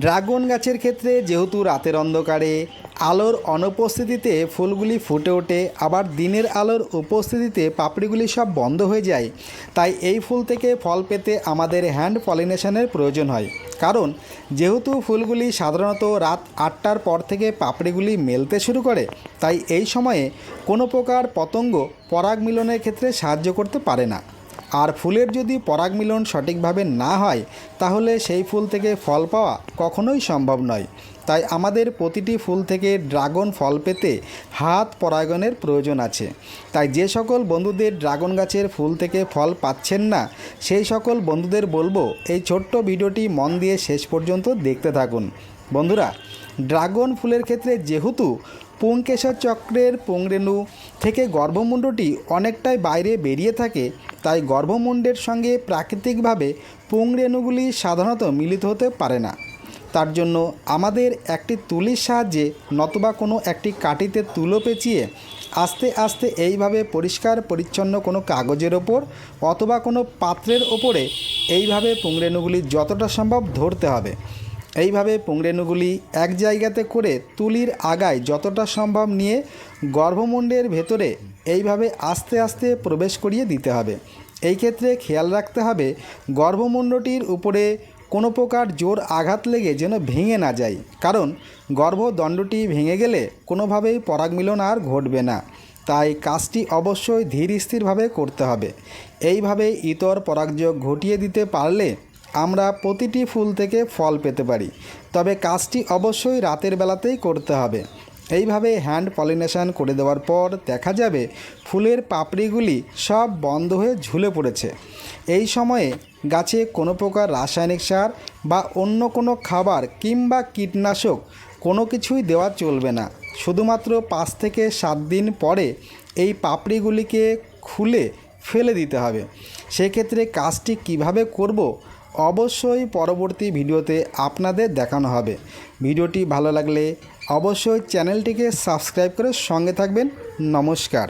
Dragon গাছের ক্ষেত্রে যেহেতু রাতের অন্ধকারে, আলোর অনুপস্থিতিতে ফুলগুলি ফুটে ওঠে, আবার দিনের আলোর উপস্থিতিতে পাপড়িগুলি সব বন্ধ হয়ে যায়। তাই এই ফুল থেকে ফল পেতে আমাদের হ্যান্ড পলিনেশনের প্রয়োজন হয়। কারণ, যেহেতু ফুলগুলি সাধারণত রাত আটটার পর থেকে পাপড়িগুলি মেলতে শুরু করে, তাই এই সময়ে কোনো প্রকার পতঙ্গ পরাগ মিলনের ক্ষেত্রে সাহায্য করতে পারে না। আর ফুলের যদি পরাগ মিলন সঠিকভাবে না হয়, তাহলে সেই ফুল থেকে ফল পাওয়া কখনোই সম্ভব নয়। তাই আমাদের প্রতিটি ফুল থেকে ড্রাগন ফল পেতে হাত পরাগণের প্রয়োজন আছে। তাই যে সকল বন্ধুদের ড্রাগন গাছের ফুল থেকে ফল পাচ্ছেন না, সেই সকল বন্ধুদের বলব, এই ছোট্ট ভিডিওটি মন দিয়ে শেষ পর্যন্ত দেখতে থাকুন। বন্ধুরা, ড্রাগন ফুলের ক্ষেত্রে যেহেতু পুংকেশর চক্রের পুংরেণু থেকে গর্ভমুণ্ডটি অনেকটাই বাইরে বেরিয়ে থাকে, তাই গর্ভমুণ্ডের সঙ্গে প্রাকৃতিকভাবে পুংরেণুগুলি সাধারণত মিলিত হতে পারে না। তার জন্য আমাদের একটি তুলির সাহায্যে নতুবা কোনো একটি কাঠিতে তুলো পেঁচিয়ে আস্তে আস্তে এইভাবে পরিষ্কার পরিচ্ছন্ন কোনো কাগজের ওপর অথবা কোনো পাত্রের ওপরে এইভাবে পুংরেণুগুলি যতটা সম্ভব ধরতে হবে। এইভাবে পুংরেণুগুলি এক জায়গাতে করে তুলির আগায় যতটা সম্ভব নিয়ে গর্ভমুণ্ডের ভেতরে এইভাবে আস্তে আস্তে প্রবেশ করিয়ে দিতে হবে। এই ক্ষেত্রে খেয়াল রাখতে হবে, গর্ভমুণ্ডটির উপরে কোনো প্রকার জোর আঘাত লেগে যেন ভেঙে না যায়। কারণ গর্ভদণ্ডটি ভেঙে গেলে কোনোভাবেই পরাগমিলন আর ঘটবে না। তাই কাজটি অবশ্যই ধীর স্থিরভাবে করতে হবে। এইভাবে ইতর পরাগযোগ ঘটিয়ে দিতে পারলে আমরা প্রতিটি ফুল থেকে ফল পেতে পারি। তবে কাজটি অবশ্যই রাতের বেলাতেই করতে হবে। এইভাবে হ্যান্ড পলিনেশন করে দেওয়ার পর দেখা যাবে ফুলের পাপড়িগুলি সব বন্ধ হয়ে ঝুলে পড়েছে। এই সময়ে গাছে কোনো প্রকার রাসায়নিক সার বা অন্য কোনো খাবার কিংবা কীটনাশক কোনো কিছুই দেওয়া চলবে না। শুধুমাত্র পাঁচ থেকে সাত দিন পরে এই পাপড়িগুলিকে খুলে ফেলে দিতে হবে। সেক্ষেত্রে কাজটি কীভাবে করব অবশ্যই পরবর্তী ভিডিওতে আপনাদের দেখানো হবে। ভিডিওটি ভালো লাগলে অবশ্যই চ্যানেলটিকে সাবস্ক্রাইব করে সঙ্গে থাকবেন। নমস্কার।